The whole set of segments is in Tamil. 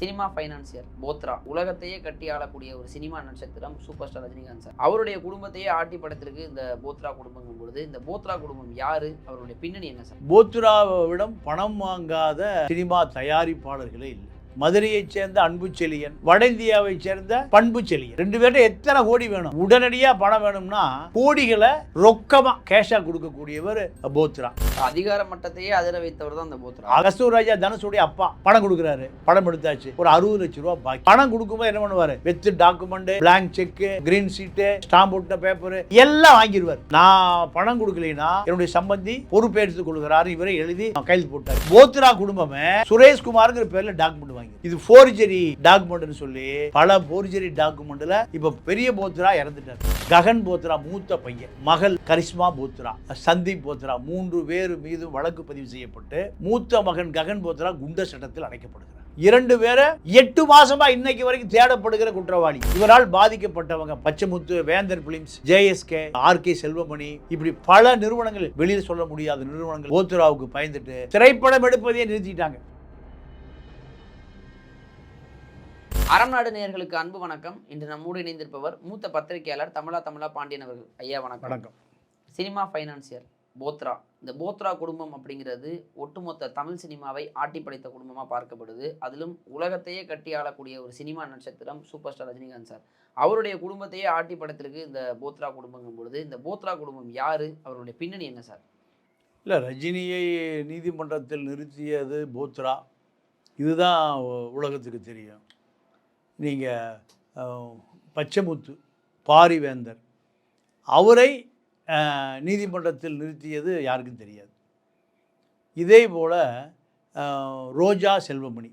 Cinema financier போத்ரா. உலகத்தையே கட்டி ஆளக்கூடிய ஒரு சினிமா நட்சத்திரம் சூப்பர் ஸ்டார் ரஜினிகாந்த் சார். அவருடைய குடும்பத்தையே ஆட்டி படத்திற்கு இந்த போத்ரா குடும்பங்கும் பொழுது இந்த போத்ரா குடும்பம் யாரு? அவருடைய பின்னணி என்ன சார்? போத்ராவிடம் பணம் வாங்காத சினிமா தயாரிப்பாளர்களே இல்லை. மதுரையைச் சேர்ந்த அன்பு செழியன் வட இந்தியாவைச் சேர்ந்த பண்பு செழியன். ரெண்டு பேர்ட்ட எத்தனை கோடி வேணும்? உடனடியா பணம் வேணும்னா கோடிகளை ரொக்கமா கேஷா கொடுக்கக்கூடியவர் போத்ரா. அதிகார மட்டத்தையே அதிர வைத்தவர் தான் இந்த போத்ரா. அகஸ்தூர் ராஜா தனுஷுடைய அப்பா பணம் கொடுக்குறாரு. பணம் எடுத்தாச்சு. ஒரு அறுபது லட்சம் ரூபாய் பாக்கி. பணம் கொடுக்கும்போது என்ன பண்ணுவாரு? With document blank cheque green sheet stamp ஒட்ட பேப்பர் எல்லாம் வாங்கிடுவார் நான் பணம் கொடுக்கலைன்னா என்னுடைய சம்பந்தி பொறுப்பேற்றுக் கொள்கிறார். இவரை எழுதி கைது போட்டார். போத்ரா குடும்பமே சுரேஷ்குமார்ங்கிற பேர்ல டாக்குமெண்ட் வாங்கி இது ஃபோர்ஜரி டாக்குமெண்ட்னு சொல்லி பல ஃபோர்ஜரி டாக்குமெண்ட்ல இப்ப பெரிய போத்ரா இறந்துட்டார். ககன் போத்ரா மூத்த பையன். மகள் கரிஷ்மா போத்ரா சந்தீப் போத்ரா மூன்று பேர் மீது வழக்கு பதிவு செய்யப்பட்டு மூத்த மகன் ககன் போத்ரா குண்ட சட்டத்தில் அடைக்கப்படுகிறார். இரண்டு பேரை எட்டு மாசமா இன்னைக்கு வரைக்கும் தேடப்படுகிற குற்றவாளி. இவரால் பாதிக்கப்பட்டவங்க Pachaimuthu Vendhar films JSK RK Selvamani இப்படி பல நிறுவனங்கள். வெளியில் சொல்ல முடியாத நிறுவனங்கள் போத்ராவுக்கு பயந்துட்டு திரைப்படம் எடுப்பதையே நிறுத்திட்டாங்க. அறம் நாடு நேயர்களுக்கு அன்பு வணக்கம். இன்று நம்மோடு இணைந்திருப்பவர் மூத்த பத்திரிகையாளர் தமிழா தமிழா பாண்டியன் அவர்கள். ஐயா வணக்கம். வணக்கம். Cinema financier Bothra. இந்த போத்ரா குடும்பம் அப்படிங்கிறது ஒட்டுமொத்த தமிழ் சினிமாவை ஆட்டி படைத்த குடும்பமாக பார்க்கப்படுது. அதிலும் உலகத்தையே கட்டி ஆளக்கூடிய ஒரு சினிமா நட்சத்திரம் சூப்பர் ஸ்டார் ரஜினிகாந்த் சார். அவருடைய குடும்பத்தையே ஆட்டி படத்திற்கு இந்த போத்ரா குடும்பங்கும் பொழுது. இந்த போத்ரா குடும்பம் யாரு? அவருடைய பின்னணி என்ன சார்? இல்லை ரஜினியை நீதிமன்றத்தில் நிறுத்தியது போத்ரா. இதுதான் உலகத்துக்கு தெரியும். நீங்கள் பச்சைமுத்து பாரிவேந்தர் அவரை நீதிமன்றத்தில் நிறுத்தியது யாருக்கும் தெரியாது. இதே போல் ரோஜா செல்வமணி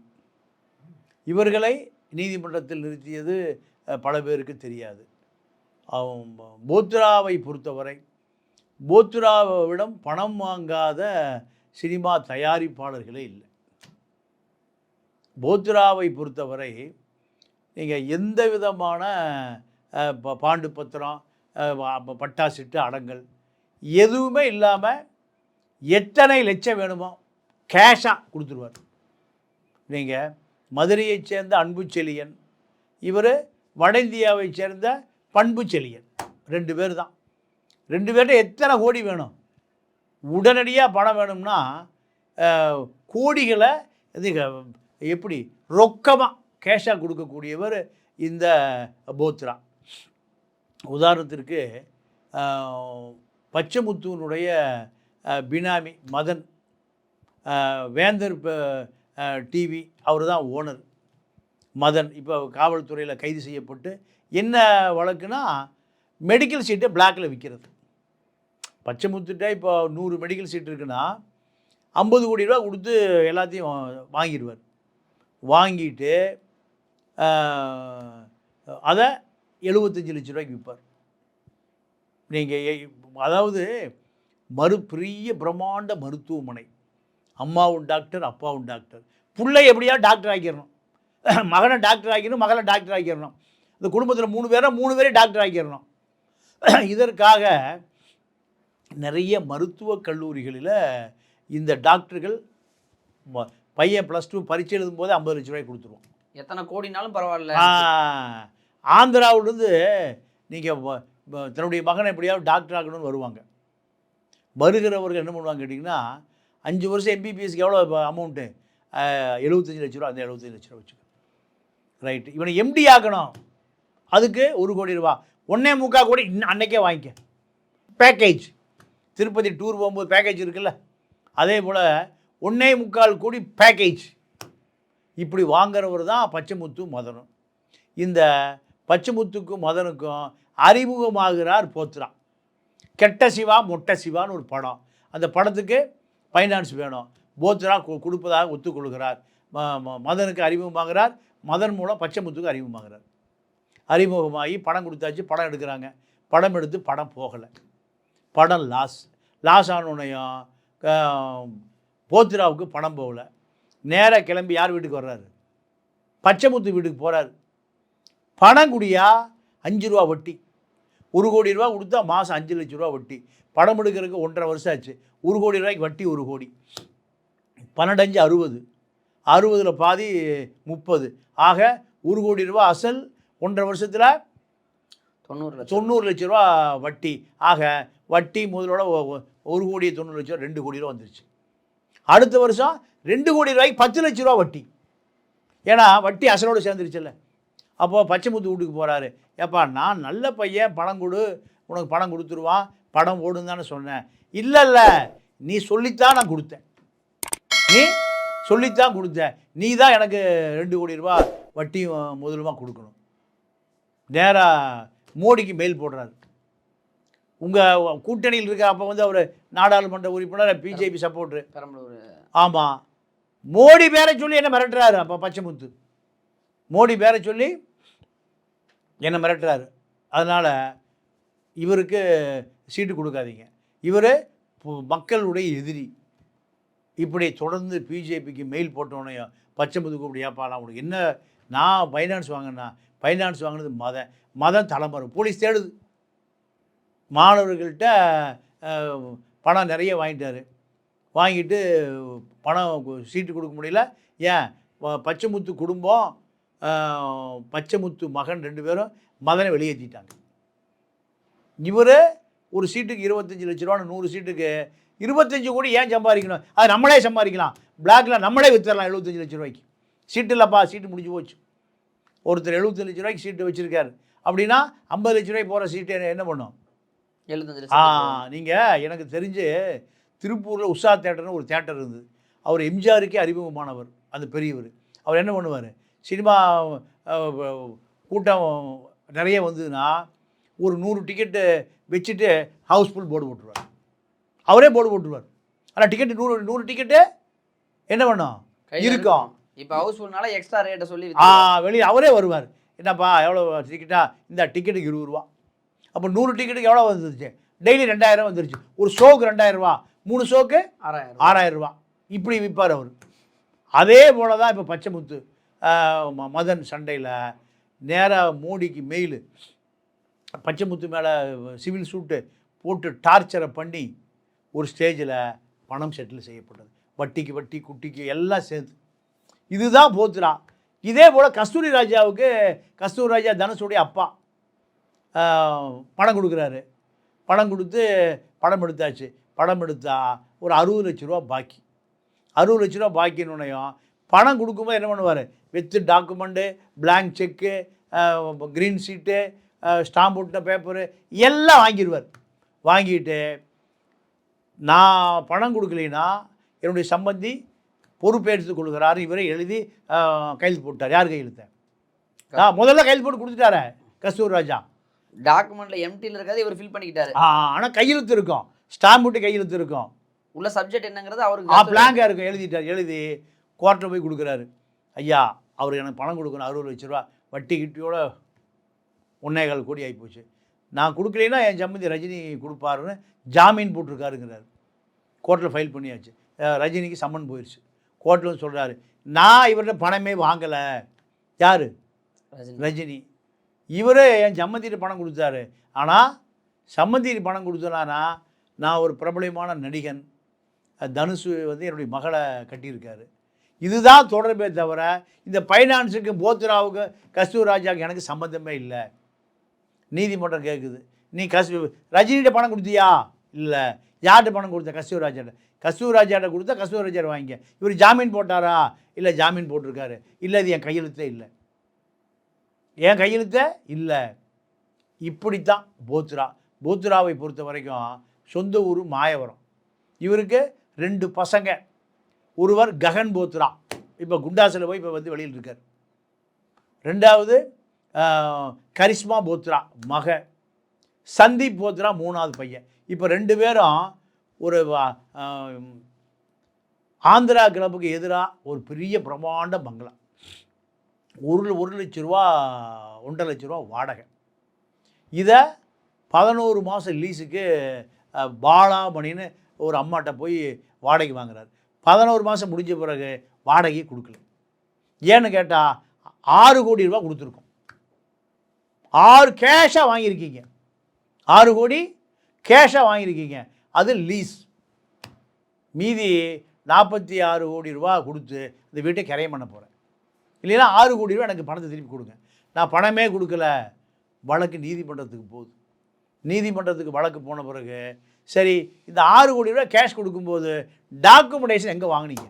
இவர்களை நீதிமன்றத்தில் நிறுத்தியது பல பேருக்கு தெரியாது. போத்ராவை பொறுத்தவரை போத்ராவிடம் பணம் வாங்காத சினிமா தயாரிப்பாளர்களே இல்லை. போத்ராவை பொறுத்தவரை நீங்கள் எந்த விதமான ப- பாண்டு பத்திரம் பட்டாசிட்டு அடங்கல் எதுவுமே இல்லாமல் எத்தனை லட்சம் வேணுமோ கேஷாக கொடுத்துருவார். நீங்கள் மதுரையைச் சேர்ந்த அன்பு செழியன் இவர் வட இந்தியாவை சேர்ந்த பண்பு செழியன் ரெண்டு பேர் தான். ரெண்டு பேர்ட்ட எத்தனை கோடி வேணும்? உடனடியாக பணம் வேணும்னா கோடிகளை இது எப்படி ரொக்கமாக கேஷாக கொடுக்கக்கூடியவர் இந்த போத்ரா. உதாரணத்திற்கு பச்சமுத்துவனுடைய பினாமி மதன் வேந்தர் டிவி அவர் தான் ஓனர். மதன் இப்போ காவல்துறையில் கைது செய்யப்பட்டு என்ன வழக்குனா மெடிக்கல் சீட்டை பிளாக்கில் விற்கிறது பச்சைமுத்துட்ட இப்போ நூறு மெடிக்கல் சீட் இருக்குன்னா ஐம்பது கோடி ரூபா கொடுத்து எல்லாத்தையும் வாங்கிடுவார். வாங்கிட்டு அதை எழுபத்தஞ்சு லட்ச ரூபாய்க்கு விற்பார். நீங்கள் அதாவது மறு பெரிய பிரம்மாண்ட மருத்துவமனை. அம்மாவும் டாக்டர் அப்பாவும் டாக்டர். பிள்ளை எப்படியா டாக்டர் ஆக்கிடணும் மகனை டாக்டர் ஆக்கிடணும் மகளை டாக்டர் ஆக்கிடணும் இந்த குடும்பத்தில் மூணு பேரை மூணு பேரே டாக்டர் ஆக்கிடணும் இதற்காக நிறைய மருத்துவக் கல்லூரிகளில் இந்த டாக்டர்கள் பையன் ப்ளஸ் டூ பரீட்சை எழுதும்போது ஐம்பது லட்ச ரூபாய் கொடுத்துருவோம் எத்தனை கோடினாலும் பரவாயில்ல. ஆந்திராவிலேருந்து நீங்கள் தன்னுடைய மகனை எப்படியாவது டாக்டர் ஆகணும்னு வருவாங்க. வருகிறவர்கள் என்ன பண்ணுவாங்க கேட்டிங்கன்னா அஞ்சு வருஷம் எம்பிபிஎஸ்க்கு எவ்வளோ அமௌண்ட்டு எழுபத்தஞ்சு லட்ச ரூபா அந்த எழுபத்தஞ்சு லட்ச ரூபா வச்சுக்கோ ரைட்டு இவனை எம்டி ஆக்கணும். அதுக்கு ஒரு கோடி ரூபா. ஒன்றே முக்கால் கோடி இன்னும் அன்னைக்கே வாங்கிக்க. பேக்கேஜ் திருப்பதி டூர் போகும்போது பேக்கேஜ் இருக்குல்ல. அதே போல் ஒன்றே முக்கால் கோடி பேக்கேஜ் இப்படி வாங்குறவர் தான் பச்சைமுத்து மதனும். இந்த பச்சைமுத்துக்கும் மதனுக்கும் அறிமுகமாகிறார் போத்ரா. கெட்ட சிவா மொட்டை சிவான்னு ஒரு படம். அந்த படத்துக்கு ஃபைனான்ஸ் வேணும். போத்ரா கு- கொடுப்பதாக ஒத்துக்கொள்கிறார். ம- ம- மதனுக்கு அறிமுகமாகிறார். மதன் மூலம் பச்சைமுத்துக்கு அறிமுகமாகிறார். அறிமுகமாகி படம் கொடுத்தாச்சு படம் எடுக்கிறாங்க. படம் எடுத்து படம் போகலை. படம் லாஸ் லாஸ் ஆனோடனையும் போத்ராவுக்கு படம் போகலை. நேராக கிளம்பி யார் வீட்டுக்கு வர்றாரு? பச்சைமுத்து வீட்டுக்கு போகிறாரு பணம் குடியா? அஞ்சு ரூபா வட்டி. ஒரு கோடி ரூபா கொடுத்தா மாதம் அஞ்சு லட்ச ரூபா வட்டி. படம் எடுக்கிறதுக்கு ஒன்றரை வருஷம் ஆச்சு. ஒரு கோடி ரூபாய்க்கு வட்டி ஒரு கோடி. பன்னெண்டஞ்சு அறுபது. அறுபதில் பாதி முப்பது. ஆக ஒரு கோடி ரூபா அசல் ஒன்றரை வருஷத்தில் தொண்ணூறு லட்சம். தொண்ணூறு லட்ச ரூபா வட்டி. ஆக வட்டி முதலோட ஒரு கோடி தொண்ணூறு லட்சம் ரூபா, ரெண்டு கோடி ரூபா வந்துருச்சு. அடுத்த வருஷம் ரெண்டு கோடி ரூபாய்க்கு பத்து லட்ச ரூபா வட்டி. ஏன்னா வட்டி அசலோடு சேர்ந்துருச்சுல்ல. அப்போது பச்சைமுத்து வீட்டுக்கு போகிறாரு ஏப்பா நான் நல்ல பையன் பணம் கொடு உனக்கு பணம் கொடுத்துருவான் படம் ஓடுன்னு தானே சொன்னேன். இல்லை இல்லை நீ சொல்லித்தான் நான் கொடுத்தேன். நீ சொல்லித்தான் கொடுத்த நீ தான் எனக்கு ரெண்டு கோடி ரூபா வட்டியும் முதலுமா கொடுக்கணும். நேராக மோடிக்கு மெயில் போடுறாரு. உங்கள் கூட்டணியில் இருக்க அப்போ வந்து அவர் நாடாளுமன்ற உறுப்பினர் பிஜேபி சப்போர்ட்ரு பெரம்பலூர். ஆமாம் மோடி பேரை சொல்லி என்ன மிரட்டுறாரு? அப்போ பச்சைமுத்து. மோடி பேரை சொல்லி என்ன மிரட்டுறாரு? அதனால் இவருக்கு சீட்டு கொடுக்காதீங்க. இவர் மக்களுடைய எதிரி. இப்படி தொடர்ந்து பிஜேபிக்கு மெயில் போட்டோன்னே பச்சைமுத்து கூப்பிடியாப்பா நான் அவனுக்கு என்ன நான் ஃபைனான்ஸ் வாங்கினா ஃபைனான்ஸ் வாங்கினது மதம் மதம் தலைமுறை போலீஸ் தேடுது. மாணவர்கள்ட்ட பணம் நிறைய வாங்கிட்டாரு. வாங்கிட்டு பணம் சீட்டு கொடுக்க முடியல. ஏன்? பச்சைமுத்து குடும்பம் பச்சைமுத்து மகன் ரெண்டு பேரும் மதனை வெளியேற்றிட்டாங்க. இவர் ஒரு சீட்டுக்கு இருபத்தஞ்சி லட்ச ரூபான்னு நூறு சீட்டுக்கு இருபத்தஞ்சு கோடி ஏன் சம்பாதிக்கணும்? அது நம்மளே சம்பாதிக்கலாம். பிளாக்ல நம்மளே வித்துடலாம் எழுபத்தஞ்சு லட்ச ரூபாய்க்கு. சீட்டு இல்லைப்பா சீட்டு முடிஞ்சு போச்சு. ஒருத்தர் எழுபத்தஞ்சு லட்ச ரூபாய்க்கு சீட்டு வச்சுருக்காரு. அப்படின்னா ஐம்பது லட்ச ரூபாய்க்கு போகிற சீட்டு என்ன- பண்ணும்? எழுபத்தஞ்சு ஆ நீங்கள் எனக்கு தெரிஞ்சு திருப்பூரில் உஷா தேட்டர்னு ஒரு தேட்டர் இருந்தது. அவர் எம்ஜிஆருக்கே அறிமுகமானவர் அந்த பெரியவர். அவர் என்ன பண்ணுவார்? சினிமா கூட்டம் நிறைய வந்ததுன்னா ஒரு நூறு டிக்கெட்டு வச்சுட்டு ஹவுஸ்ஃபுல் போர்டு போட்டுருவார். அவரே போர்டு போட்டுருவார். ஆனால் டிக்கெட்டு நூறு நூறு டிக்கெட்டு என்ன பண்ணும்? இருக்கும். இப்போ ஹவுஸ்ஃபுல்னால எக்ஸ்ட்ரா ரேட்டை சொல்லி ஆ. வெளியே அவரே வருவார். என்னப்பா எவ்வளோ டிக்கெட்டா இந்த டிக்கெட்டுக்கு இருபது ரூபா. அப்போ நூறு டிக்கெட்டுக்கு எவ்வளோ வந்துருச்சு? டெய்லி ரெண்டாயிரம் வந்துருச்சு. ஒரு ஷோக்கு ரெண்டாயிரம் ரூபா. மூணு ஷோக்கு ஆறாயிரம் ஆறாயிரம் ரூபா. இப்படி விற்பார் அவர். அதே போல தான் இப்போ பச்சைமுத்து ஆஹ், ம- மதன் சண்டையில் நேராக மோடிக்கு மெயிலு பச்சைமுத்து மேலே சிவில் சூட்டு போட்டு டார்ச்சரை பண்ணி ஒரு ஸ்டேஜில் பணம் செட்டில் செய்யப்பட்டது. வட்டிக்கு வட்டி குட்டிக்கு எல்லாம் சேர்த்து இதுதான் போத்துரா இதே போல் கஸ்தூரி ராஜாவுக்கு கஸ்தூரி ராஜா தனுஷுடைய அப்பா பணம் கொடுக்குறாரு. பணம் கொடுத்து படம் எடுத்தாச்சு. படம் எடுத்தா ஒரு அறுபது லட்ச ரூபா பாக்கி. அறுபது லட்ச ரூபா பாக்கினுனையும் பணம் கொடுக்கும்போது என்ன பண்ணுவார்? With document blank cheque green sheet stamp விட்ட பேப்பரு எல்லாம் வாங்கிடுவார் வாங்கிட்டு நான் பணம் கொடுக்கலைன்னா என்னுடைய சம்பந்தி பொறுப்பேற்றுக் கொள்கிறாரு. இவரை எழுதி கையெழுத்து போட்டார். யார் கையெழுத்த? முதல்ல கையெழுத்து போட்டு கொடுத்துட்டாரே கஸ்தூர் ராஜா. டாக்குமெண்ட்ல எம்டில இருக்காது இவர் ஃபில் பண்ணிக்கிட்டாரு. ஆனால் கையெழுத்து இருக்கும் ஸ்டாம்ப் விட்டு கையெழுத்து இருக்கும் உள்ள சப்ஜெக்ட் என்னங்கிறது ஆ அவருக்கு பிளாங்காக இருக்கும் எழுதிட்டார். எழுதி கோர்ட்டில் போய் கொடுக்குறாரு. ஐயா அவர் எனக்கு பணம் கொடுக்கணும். அறுபது லட்ச ரூபா வட்டி கிட்டியோட ஒன்னேகால் கோடி ஆகிப்போச்சு நான் கொடுக்கலைன்னா என் சம்மந்தி ரஜினி கொடுப்பாருன்னு ஜாமீன் போட்டிருக்காருங்கிறாரு. கோர்ட்டில் ஃபைல் பண்ணியாச்சு. ரஜினிக்கு சம்மன் போயிடுச்சு கோர்ட்டில் சொல்கிறாரு நான் இவர்கிட்ட பணமே வாங்கலை. யார்? ரஜினி. இவரே என் சம்மந்திட்டு பணம் கொடுத்தாரு. ஆனால் சம்மந்திட்டு பணம் கொடுத்தனானா நான் ஒரு பிரபலமான நடிகன். தனுஷு வந்து என்னுடைய மகளை கட்டியிருக்காரு. இதுதான் தொடர்பே தவிர இந்த ஃபைனான்ஸுக்கு போத்ராவுக்கு கஸ்தூர் ராஜாவுக்கு எனக்கு சம்மந்தமே இல்லை. நீதிமன்றம் கேட்குது நீ கஸ் ரஜினிகிட்ட பணம் கொடுத்தியா? இல்லை. யார்கிட்ட பணம் கொடுத்த கஸ்தூர் ராஜாட்ட? கஸ்தூர் ராஜாட்ட கொடுத்தா கஸ்தூர் ராஜா வாங்கிக்க. இவர் ஜாமீன் போட்டாரா? இல்லை ஜாமீன் போட்டிருக்காரு. இல்லை இது என் கையெழுத்தே இல்லை. என் கையெழுத்தே? இல்லை. இப்படித்தான் போத்ரா. போத்ராவை பொறுத்த வரைக்கும் சொந்த ஊர் மாயவரம். இவருக்கு ரெண்டு பசங்க. ஒருவர் ககன் போத்ரா. இப்போ குண்டாசில் போய் இப்போ வந்து வெளியில் இருக்கார். ரெண்டாவது கரிஷ்மா போத்ரா மக. சந்தீப் போத்ரா மூணாவது பையன். இப்போ ரெண்டு பேரும் ஒரு ஆந்திரா கிளப்புக்கு எதிராக ஒரு பெரிய பிரம்மாண்ட பங்களா. ஒரு ஒரு லட்ச ரூபா ஒன்றரை லட்ச ரூபா வாடகை. இதை பதினோரு மாதம் லீஸுக்கு பாலாமணின்னு ஒரு அம்மாட்ட போய் வாடகை வாங்குறாரு. பதினோரு மாதம் முடிஞ்ச பிறகு வாடகையை கொடுக்கல. ஏன்னு கேட்டால் ஆறு கோடி ரூபா கொடுத்துருக்கோம். ஆறு கேஷாக வாங்கியிருக்கீங்க. ஆறு கோடி கேஷாக வாங்கியிருக்கீங்க. அது லீஸ் மீதி நாற்பத்தி ஆறு கோடி ரூபா கொடுத்து இந்த வீட்டை கிரையம் பண்ண போகிறேன் இல்லைன்னா ஆறு கோடி ரூபா எனக்கு பணத்தை திருப்பி கொடுங்க. நான் பணமே கொடுக்கல. வழக்கு நீதிமன்றத்துக்கு போகுது. நீதிமன்றத்துக்கு வழக்கு போன பிறகு சரி இந்த ஆறு கோடி ரூபா கேஷ் கொடுக்கும்போது டாக்குமெண்டேஷன் எங்கே வாங்கினீங்க?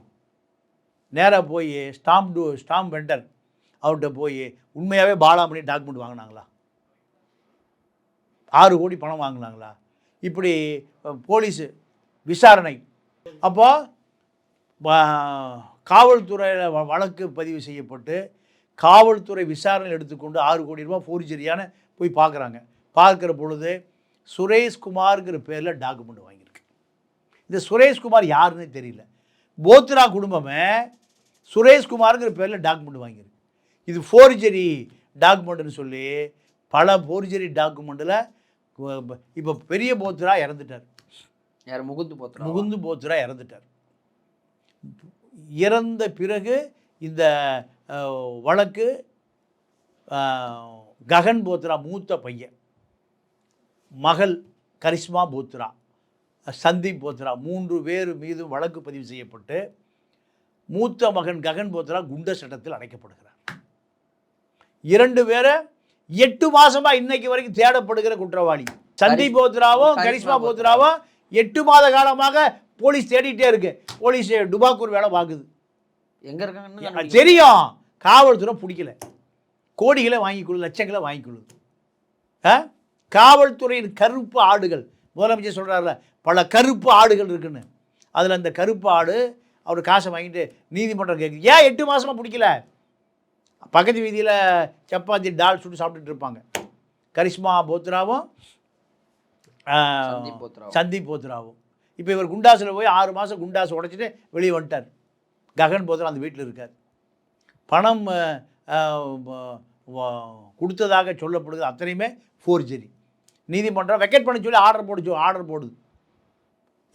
நேராக போய் ஸ்டாம்ப் டூ ஸ்டாம்ப் வெண்டர் அவர்கிட்ட போய் உண்மையாகவே பாலாமணி டாக்குமெண்ட் வாங்கினாங்களா? ஆறு கோடி பணம் வாங்கினாங்களா? இப்படி போலீஸு விசாரணை. அப்போது காவல்துறையில் வழக்கு பதிவு செய்யப்பட்டு காவல்துறை விசாரணை எடுத்துக்கொண்டு ஆறு கோடி ரூபாய் ஃபோர்ஜரியான போய் பார்க்குறாங்க. பார்க்குற பொழுது சுரேஷ்குமார்ங்கிற பேரில் டாக்குமெண்ட் வாங்கியிருக்கு. இந்த சுரேஷ்குமார் யாருன்னு தெரியல. போத்ரா குடும்பமே சுரேஷ்குமார்ங்கிற பேரில் டாக்குமெண்ட் வாங்கியிருக்கு. இது ஃபோர்ஜரி டாக்குமெண்ட்னு சொல்லி பல ஃபோர்ஜரி டாக்குமெண்ட்டில் இப்போ பெரிய போத்ரா இறந்துட்டார். யார்? முகுந்து போத்துறா முகுந்து போத்ரா இறந்துட்டார். இறந்த பிறகு இந்த வழக்கு ககன் போத்ரா மூத்த பையன் மகள் கரிஷ்மா போத்ரா சந்தீப் போத்ரா மூன்று பேர் மீதும் வழக்கு பதிவு செய்யப்பட்டு மூத்த மகன் ககன் போத்ரா குண்ட சட்டத்தில் அடைக்கப்படுகிறார். இரண்டு பேரை எட்டு மாசமா இன்னைக்கு வரைக்கும் தேடப்படுகிற குற்றவாளி. சந்தீப் போத்ராவும் கரிஷ்மா கரிஷ்மா போத்ராவும் எட்டு மாத காலமாக போலீஸ் தேடிட்டே இருக்கு. போலீஸ் டுபாக்கூர் வேலை பார்க்குது. எங்க கண்டுபிடிக்க தெரியும். காவல்துறை பிடிக்கல. கோடிகளை வாங்கிக்கொள்ளு லட்சங்களை வாங்கிக்கொள்ளுது ஆ? காவல்துறையின் கருப்பு ஆடுகள். முதலமைச்சர் சொல்கிறார்ல பல கருப்பு ஆடுகள் இருக்குன்னு. அதில் அந்த கருப்பு ஆடு அவர் காசை வாங்கிட்டு நீதிமன்றம் கேட்குது ஏன் எட்டு மாதமாக பிடிக்கல? பக்கத்து வீதியில் சப்பாத்தி டால் சுட்டு சாப்பிட்டுட்டு இருப்பாங்க. கரிஷ்மா போத்ராவும். சந்தீப் போத்ராவும். இப்போ இவர் குண்டாஸில் போய் ஆறு மாதம் குண்டாஸ் உடைச்சிட்டு வெளியே வந்துட்டார். ககன் போதில் அந்த வீட்டில் இருக்கார். பணம் கொடுத்ததாக சொல்லப்படுது அத்தனையுமே ஃபோர்ஜரி நீதிமன்றம் வெக்கெட் பண்ண சொல்லி ஆர்டர் போடு ஆர்டர் போடுது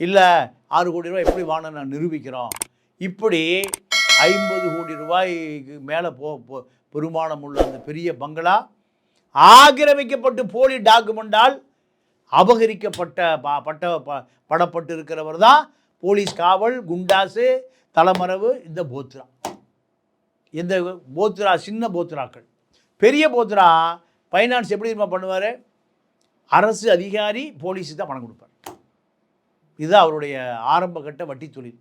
இல்லை ஆறு கோடி ரூபாய் எப்படி வாங்க நான் நிரூபிக்கிறோம். இப்படி ஐம்பது கோடி ரூபாய்க்கு மேலே போ போ- பெருமானம் உள்ள அந்த பெரிய பங்களா ஆக்கிரமிக்கப்பட்டு போலி டாக்குமெண்டால் அபகரிக்கப்பட்ட ப- பட்ட ப- படப்பட்டு இருக்கிறவர் தான் போலீஸ் காவல் குண்டாசு தலைமறைவு இந்த போத்ரா. இந்த போத்ரா சின்ன போத்ராக்கள். பெரிய போத்ரா ஃபைனான்ஸ் எப்படி தெரியுமா பண்ணுவார்? அரசு அதிகாரி போலீஸு தான் பணம் கொடுப்பார். இதுதான் அவருடைய ஆரம்ப கட்ட வட்டி தொழில்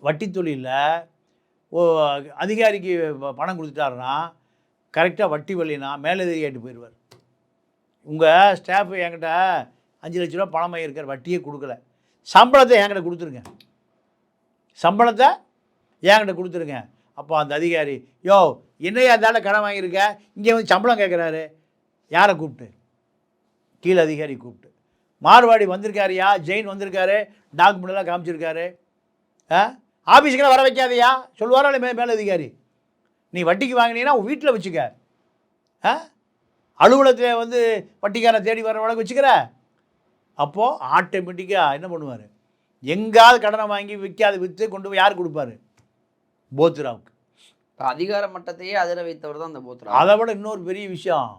வட்டி தொழிலில் ஓ அதிகாரிக்கு பணம் கொடுத்துட்டாருன்னா கரெக்டாக வட்டி வரலைன்னா மேலதிகாரிட்டு போயிடுவார் உங்கள் ஸ்டாஃப் என்கிட்ட அஞ்சு லட்ச ரூபா பணம் இருக்கார் வட்டியே கொடுக்கல. சம்பளத்தை என்கிட்ட கொடுத்துருங்க. சம்பளத்தை என்கிட்ட கொடுத்துருங்க. அப்போ அந்த அதிகாரி யோ என்னையா இருந்தாலும் கடன் வாங்கியிருக்க? இங்கே வந்து சம்பளம் கேட்குறாரு. யாரை கூப்பிட்டு? கீழே அதிகாரி கூப்பிட்டு. மார்வாடி வந்திருக்காருயா? ஜெயின் வந்திருக்காரு? டாக்குமெண்ட்லாம் காமிச்சிருக்காரு. ஆ? ஆஃபீஸுக்கெல்லாம் வர வைக்காதயா? சொல்லுவாரா இல்லை மே மேலதிகாரி? நீ வட்டிக்கு வாங்கினீங்கன்னா உன் வீட்டில் வச்சுக்க. ஆ? அலுவலகத்தில் வந்து வட்டிக்காரன் தேடி வர வழக்கு வச்சுக்கிற? அப்போது ஆட்டோமேட்டிக்காக என்ன பண்ணுவார்? எங்காவது கடனை வாங்கி விற்காத விற்று கொண்டு போய் யார் கொடுப்பாரு? போத்ராவுக்கு. அதிகார மட்டத்தையே அதிர வைத்தவர் தான் அந்த போத்ரா. அதை விட இன்னொரு பெரிய விஷயம்.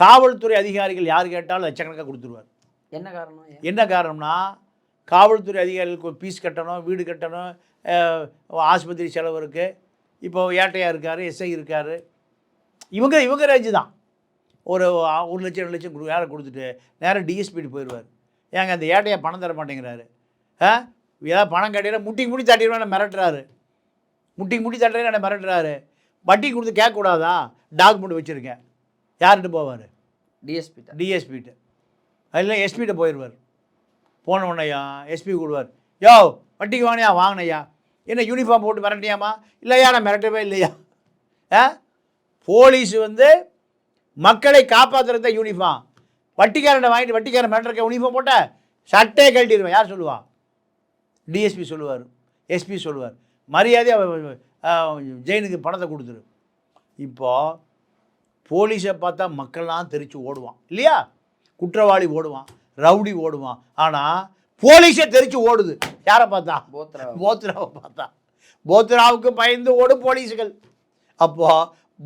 காவல்துறை அதிகாரிகள் யார் கேட்டாலும் லட்சக்கணக்காக கொடுத்துருவார். என்ன காரணம்? என்ன காரணம்னா காவல்துறை அதிகாரிகளுக்கு ஃபீஸ் கட்டணும் வீடு கட்டணும் ஆஸ்பத்திரி செலவு இருக்குது இப்போ ஏட்டையா இருக்கார் எஸ்ஐ இருக்கார். இவங்க இவங்க ரேஞ்சு தான். ஒரு ஒரு லட்சம் ரெண்டு லட்சம் கொடு- வேலை கொடுத்துட்டு நேராக டிஎஸ்பிட்டு போயிடுவார் ஏங்க அந்த ஏட்டையா பணம் தர மாட்டேங்கிறாரு. ஆ? ஏதாவது பணம் கட்டினா முட்டிக்கு முட்டி தட்டிடுவேன் மிரட்டுறாரு. முட்டிக்கு முட்டி தட்டுறேன் என்ன மிரட்டுறாரு. வட்டி கொடுத்து கேட்கக்கூடாதா டாக்குமெண்ட் வச்சுருக்கேன். யார்கிட்ட போவார்? டிஎஸ்பி டிஎஸ்பிகிட்ட அதில் எஸ்பிகிட்ட போயிடுவார் போன உடனேயா எஸ்பி கூடுவார். யோ வட்டிக்கு வாங்கியா வாங்கினையா. என்ன யூனிஃபார்ம் போட்டு மிரட்டியாமா இல்லையா நான் மிரட்டவே இல்லையா? ஆ? போலீஸ் வந்து மக்களை காப்பாற்றுறத யூனிஃபார்ம் வட்டிக்காரனை வாங்கிட்டு வட்டிக்காரன் மிரட்டுறக்க யூனிஃபார்ம் போட்ட சட்டையை கழட்டிடுவேன் யார் சொல்லுவா? டிஎஸ்பி சொல்லுவார். எஸ்பி சொல்லுவார். மரியாதையாக ஜெயினுக்கு பணத்தை கொடுத்துரு. இப்போது போலீஸை பார்த்தா மக்கள்லாம் தெரிச்சு ஓடுவான். இல்லையா? குற்றவாளி ஓடுவான் ரவுடி ஓடுவான். ஆனால் போலீஸே தெரிச்சு ஓடுது. யாரை பார்த்தா? போத்ரா போத்ராவை பார்த்தா. போத்ராவுக்கு பயந்து ஓடும் போலீஸுகள். அப்போ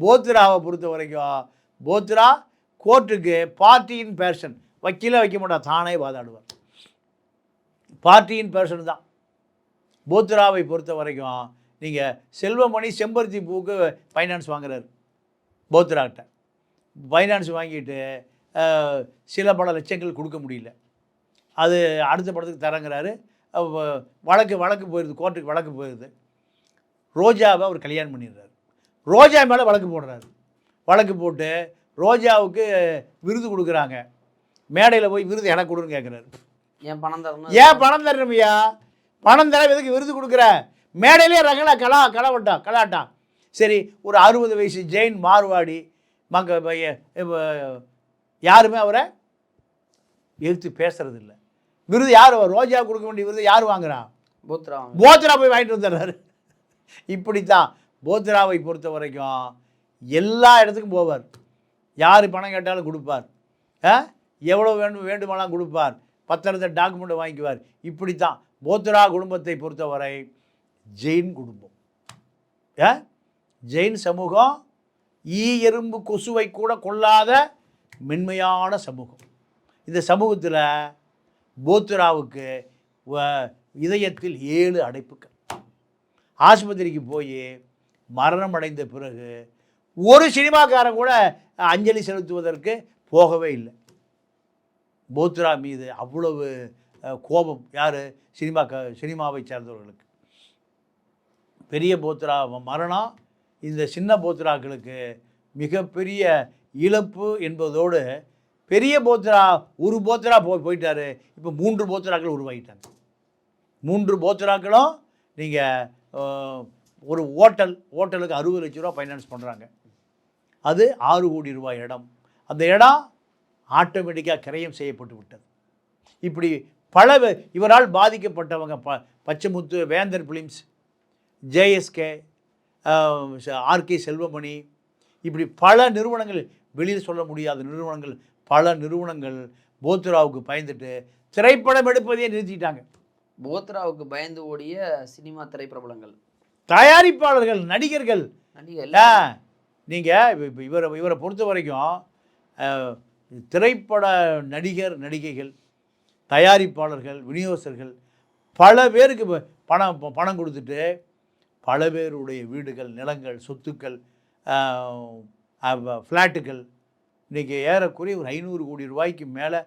போத்ராவை பொறுத்த வரைக்கும் போத்ரா கோர்ட்டுக்கு பார்ட்டியின் பேர்சன் வக்கீல வைக்க மாட்டா தானே வாதாடுவார். பார்ட்டியின் பேர்சன் தான். போத்ராவை பொறுத்த வரைக்கும் நீங்கள் செல்வமணி செம்பருத்தி பூவுக்கு ஃபைனான்ஸ் வாங்குறாரு. போத்ராக்கிட்ட ஃபைனான்ஸ் வாங்கிட்டு சில பல லட்சங்கள் கொடுக்க முடியல. அது அடுத்த படத்துக்கு தரங்கிறாரு. வழக்கு வழக்கு போயிடுது கோர்ட்டுக்கு வழக்கு போயிடுது ரோஜாவை அவர் கல்யாணம் பண்ணிடுறாரு. ரோஜா மேலே வழக்கு போடுறாரு. வழக்கு போட்டு ரோஜாவுக்கு விருது கொடுக்குறாங்க. மேடையில் போய் விருது எனக்கு கொடுன்னு கேட்குறாரு என் பணம் தரணும்? ஏன் பணம் தரணுமையா பணம் தர எதுக்கு விருது கொடுக்குற? மேடையிலே ரகலா கலா கலாவட்டா கலாட்டான் சரி ஒரு அறுபது வயசு ஜெயின் மார்வாடி மங்க யாருமே அவரை எதிர்த்து பேசுறது இல்ல விருது யார்? ரோஜா கொடுக்க வேண்டிய விருது யார் வாங்குறா? போத்ரா. போத்ரா போய் வாங்கிட்டு வந்துடுறாரு. இப்படித்தான். போத்ராவை பொறுத்த வரைக்கும் எல்லா இடத்துக்கும் போவார். யார் பணம் கேட்டாலும் கொடுப்பார். ஆ? எவ்வளோ வேண்டும் வேண்டுமானால் கொடுப்பார். பத்திரத்தை டாக்குமெண்ட் வாங்கிக்குவார். இப்படித்தான். போத்ரா குடும்பத்தை பொறுத்தவரை ஜெயின் குடும்பம். ஆ? ஜெயின் சமூகம் ஈ எறும்பு கொசுவை கூட கொள்ளாத மென்மையான சமூகம். இந்த சமூகத்தில் போத்ராவுக்கு வ- இதயத்தில் ஏழு அடைப்புகள். ஆஸ்பத்திரிக்கு போய் மரணம் அடைந்த பிறகு ஒரு சினிமாக்காரன் கூட அஞ்சலி செலுத்துவதற்கு போகவே இல்லை. போத்ரா மீது அவ்வளவு கோபம். யார்? சினிமா க சினிமாவை சேர்ந்தவர்களுக்கு. பெரிய போத்ரா மரணம் இந்த சின்ன போத்ராக்களுக்கு மிகப்பெரிய இழப்பு என்பதோடு பெரிய போத்ரா ஒரு போத்ரா போய் போயிட்டாரு. இப்போ மூன்று போத்ராக்கள் உருவாகிட்டாங்க. மூன்று போத்ராக்களும் நீங்கள் ஒரு ஹோட்டல் ஹோட்டலுக்கு அறுபது லட்ச ரூபா ஃபைனான்ஸ் பண்ணுறாங்க அது ஆறு கோடி ரூபாய் இடம். அந்த இடம் ஆட்டோமேட்டிக்காக கிரயம் செய்யப்பட்டு விட்டது. இப்படி பல இவரால் பாதிக்கப்பட்டவங்க ப பச்சைமுத்து வேந்தர் ஃபிலிம்ஸ் ஜேஎஸ்கே ஆர்கே செல்வமணி இப்படி பல நிறுவனங்கள் வெளியில் சொல்ல முடியாத நிறுவனங்கள் பல நிறுவனங்கள் போத்ராவுக்கு பயந்துட்டு திரைப்படம் எடுப்பதையே நிறுத்திட்டாங்க. போத்ராவுக்கு பயந்து ஓடிய சினிமா திரைப்பிரபலங்கள். தயாரிப்பாளர்கள் நடிகர்கள் நடிகர் நீங்கள் இப்போ இவரை இவரை பொறுத்த வரைக்கும் திரைப்பட நடிகர் நடிகைகள் தயாரிப்பாளர்கள் விநியோகஸ்தர்கள் பல பேருக்கு பணம் பணம் கொடுத்துட்டு பல பேருடைய வீடுகள் நிலங்கள் சொத்துக்கள் ஃப்ளாட்டுகள் இன்றைக்கி ஏறக்குறைய ஒரு ஐநூறு கோடி ரூபாய்க்கு மேலே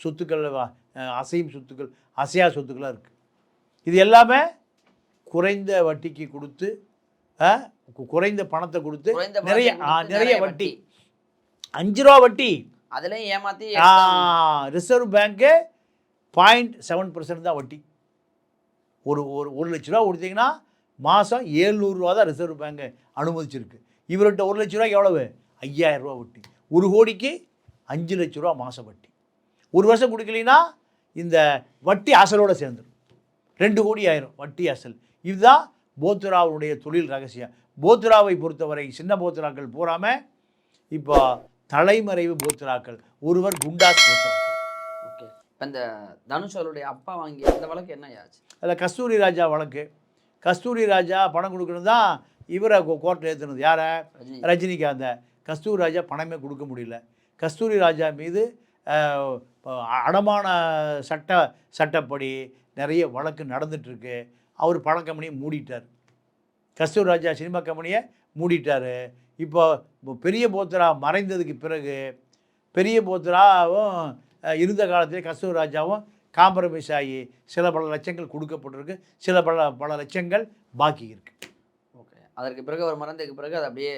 சொத்துக்கள் அசையும் சொத்துக்கள் அசையா சொத்துக்களாக இருக்குது இது எல்லாமே குறைந்த வட்டிக்கு கொடுத்து குறைந்த பணத்தை கொடுத்து நிறைய நிறைய வட்டி. அஞ்சு ரூபா வட்டி. அதுலயும் ஏமாத்தி reserve bank point seven percent தான் வட்டி. ஒரு ஒரு ஒரு லட்ச ரூபா கொடுத்தீங்கன்னா மாதம் ஏழ்நூறுரூவா தான் ரிசர்வ் பேங்க் அனுமதிச்சிருக்கு. இவர்கிட்ட ஒரு லட்ச ரூபாய்க்கு எவ்வளவு? ஐயாயிரம் ரூபா வட்டி. ஒரு கோடிக்கு அஞ்சு லட்ச ரூபா மாதம் வட்டி. ஒரு வருஷம் கொடுக்கலைன்னா இந்த வட்டி அசலோட சேர்ந்துடும் ரெண்டு கோடி ஆயிரும் வட்டி அசல். இதுதான் போத்துராவுடைய தொழில் ரகசியம். போத்துராவை பொறுத்தவரை சின்ன போத்துராக்கள் பூராமல் இப்போ தலைமறைவு போத்துராக்கள் ஒருவர் குண்டாஸ் போத்துராக்கள் ஓகே. இப்போ இந்த தனுஷ் அவருடைய அப்பா வாங்கிய அந்த வழக்கு என்ன ஆச்சு? அதில் கஸ்தூரி ராஜா வழக்கு. கஸ்தூரி ராஜா பணம் கொடுக்கணும் தான் இவரை கோர்ட்டில் ஏற்றுனது யாரை? ரஜினி. ரஜினிகாந்த. கஸ்தூரி ராஜா பணமே கொடுக்க முடியல. கஸ்தூரி ராஜா மீது அடமான சட்ட சட்டப்படி நிறைய வழக்கு நடந்துட்டுருக்கு. அவர் பண கம்பெனியை மூடிட்டார். கஸ்தூர் ராஜா சினிமா கம்பெனியை மூடிட்டார். இப்போ பெரிய போத்ரா மறைந்ததுக்கு பிறகு பெரிய போத்ராவும் இருந்த காலத்திலே கஸ்தூர் ராஜாவும் காம்ப்ரமைஸ் ஆகி சில பல லட்சங்கள் கொடுக்கப்பட்டிருக்கு. சில பல பல லட்சங்கள் பாக்கி இருக்குது அதற்கு பிறகு அவர் மறந்ததுக்கு பிறகு அது அப்படியே.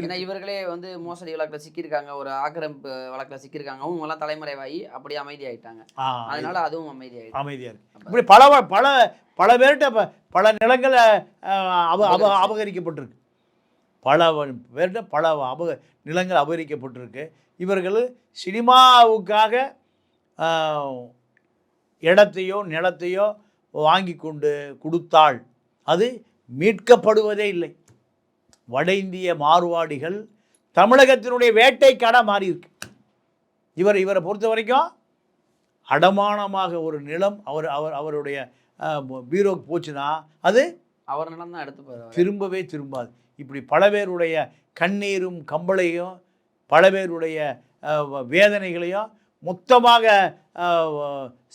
ஏன்னா இவர்களே வந்து மோசடி வழக்கில் சிக்கியிருக்காங்க ஒரு ஆக்கிரமிப்பு வழக்கில் சிக்கியிருக்காங்க. அவங்க எல்லாம் தலைமறைவாகி அப்படியே அமைதியாயிட்டாங்க. அதனால அதுவும் அமைதியாயிடுச்சு. அமைதியாக இருக்கு. இப்படி பல பல பல பேர்கிட்ட பல நிலங்களை. அபகரிக்கப்பட்டிருக்கு. பல பேர்கிட்ட பல அபக நிலங்கள் அபகரிக்கப்பட்டிருக்கு. இவர்கள் சினிமாவுக்காக இடத்தையோ நிலத்தையோ வாங்கி கொண்டு கொடுத்தால் அது மீட்கப்படுவதே இல்லை. வட இந்திய மார்வாடிகள் தமிழகத்தினுடைய வேட்டைக்காடாக மாறி இருக்கு. இவர் இவரை பொறுத்த வரைக்கும் அடமானமாக ஒரு நிலம் அவர் அவர் அவருடைய பீரோக்கு போச்சுன்னா அது அவர் நிலம் தான் எடுத்து திரும்பவே திரும்பாது. இப்படி பல பேருடைய கண்ணீரும் கம்பளையும் பல பேருடைய வேதனைகளையும் மொத்தமாக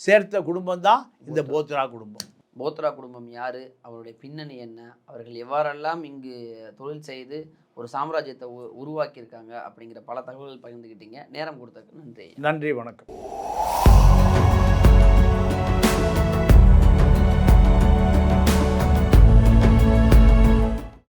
சேர்த்த குடும்பம் தான் இந்த போத்ரா குடும்பம். போத்ரா குடும்பம் யார்? அவருடைய பின்னணி என்ன? அவர்கள் எவ்வாறெல்லாம் இங்கு தொழில் செய்து ஒரு சாம்ராஜ்யத்தை உ உருவாக்கியிருக்காங்க அப்படிங்கிற பல தகவல்கள் பகிர்ந்துக்கிட்டீங்க நேரம் கொடுத்ததுக்கு நன்றி. நன்றி வணக்கம்.